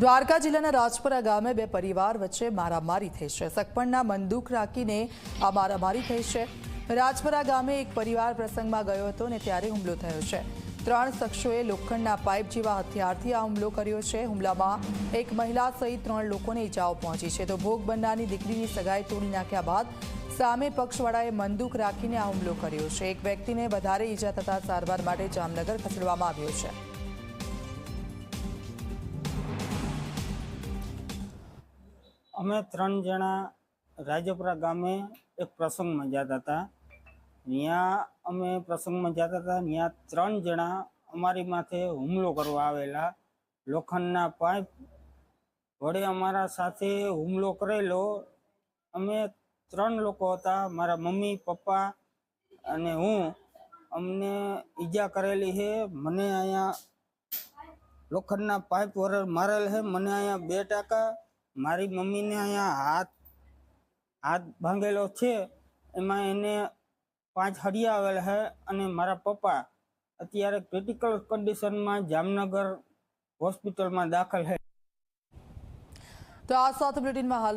દ્વારકા જિલ્લાના રાજપરા ગામે બે પરિવાર વચ્ચે મારામારી થઈ છે. સગપણના બંદૂક રાખીને આ મારામારી થઈ છે. રાજપરા ગામે એક પરિવાર પ્રસંગમાં ગયો હતો અને ત્યારે હુમલો થયો છે. ત્રણ શખ્સોએ લોખંડના પાઇપ જેવા હથિયારથી આ હુમલો કર્યો છે. હુમલામાં એક મહિલા સહિત ત્રણ લોકોને ઈજાઓ પહોંચી છે. તો ભોગ બનનારની દીકરીની સગાઈ તોડી નાખ્યા બાદ સામે પક્ષવાળાએ બંદૂક રાખીને આ હુમલો કર્યો છે. એક વ્યક્તિને વધારે ઈજા થતા સારવાર માટે જામનગર ખસેડવામાં આવ્યો છે. અમે ત્રણ જણા રાજપરા ગામે એક પ્રસંગમાં જતા હતા. ત્યાં અમે પ્રસંગમાં જતા હતા ત્યાં ત્રણ જણા અમારી માથે હુમલો કરવા આવેલા. લોખંડના પાઇપ વડે અમારા સાથે હુમલો કરેલો. અમે ત્રણ લોકો હતા, મારા મમ્મી, પપ્પા અને હું. અમને ઈજા કરેલી છે મને અહીંયા લોખંડના પાઇપ વડે મારેલ છે મને અહીંયા બે ટાકા મારી મમ્મીને અહીંયા હાથ હાથ ભાંગેલો છે. એમાં એને પાંચ હડિયા આવેલા છે અને મારા પપ્પા અત્યારે ક્રિટિકલ કન્ડિશનમાં જામનગર હોસ્પિટલમાં દાખલ છે તો આ સાથે બુલેટિનમાં હાલ